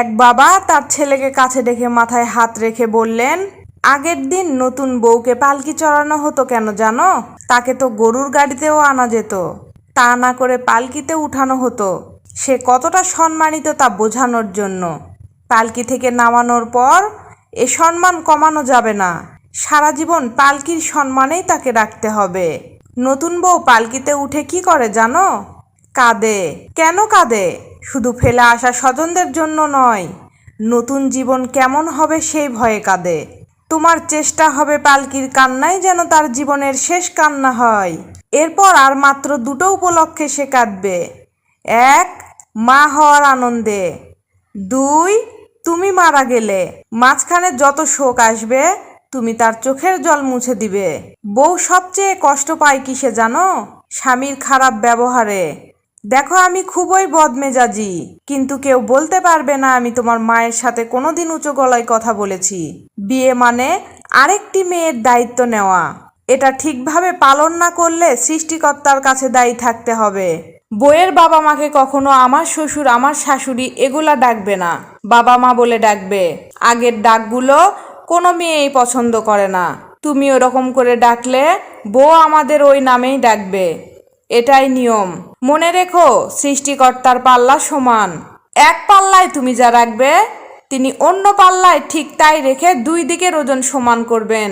এক বাবা তার ছেলেকে কাছে ডেকে মাথায় হাত রেখে বললেন, আগের দিন নতুন বউকে পালকি চড়ানো হতো কেন জানো? তাকে তো গরুর গাড়িতেও আনা যেত। তা না করে পালকিতে উঠানো হতো। সে কতটা সম্মানিত তা বোঝানোর জন্য। পালকি থেকে নামানোর পর এ সম্মান কমানো যাবে না। সারা জীবন পালকির সম্মানেই তাকে রাখতে হবে। নতুন বউ পালকিতে উঠে কি করে জানো? কাঁদে। কেন কাঁদে? শুধু ফেলে আসা স্বজনদের জন্য নয়। নতুন জীবন কেমন হবে সেই ভয়ে কাঁদে। তোমার চেষ্টা হবে পালকির কান্নাই যেন তার জীবনের শেষ কান্না হয়। এরপর আর মাত্র দুটো উপলক্ষে সে কাঁদবে। এক, মা হওয়ার আনন্দে। দুই, তুমি মারা গেলে। মাঝখানে যত শোক আসবে, তুমি তার চোখের জল মুছে দিবে। বউ সবচেয়ে কষ্ট পায় কিসে জানো? স্বামীর খারাপ ব্যবহারে। দেখো আমি খুবই বদমেজাজি, কিন্তু কেউ বলতে পারবে না আমি তোমার মায়ের সাথে কোনোদিন উঁচু গলায় কথা বলেছি। বিয়ে মানে আরেকটি মেয়ের দায়িত্ব নেওয়া। এটা ঠিকভাবে পালন না করলে সৃষ্টিকর্তার কাছে দায়ী থাকতে হবে। বইয়ের বাবা মাকে কখনো আমার শ্বশুর, আমার শাশুড়ি এগুলা ডাকবে না। বাবা মা বলে ডাকবে, আগের ডাকগুলো কোনো মেয়েই পছন্দ করে না। তুমি ওরকম করে ডাকলে বউ আমাদের ওই নামেই ডাকবে। এটাই নিয়ম। মনে রেখো, সৃষ্টিকর্তার পাল্লা সমান। এক পাল্লায় তুমি যা রাখবে, তিনি অন্য পাল্লায় ঠিক তাই রেখে দুই দিকের ওজন সমান করবেন।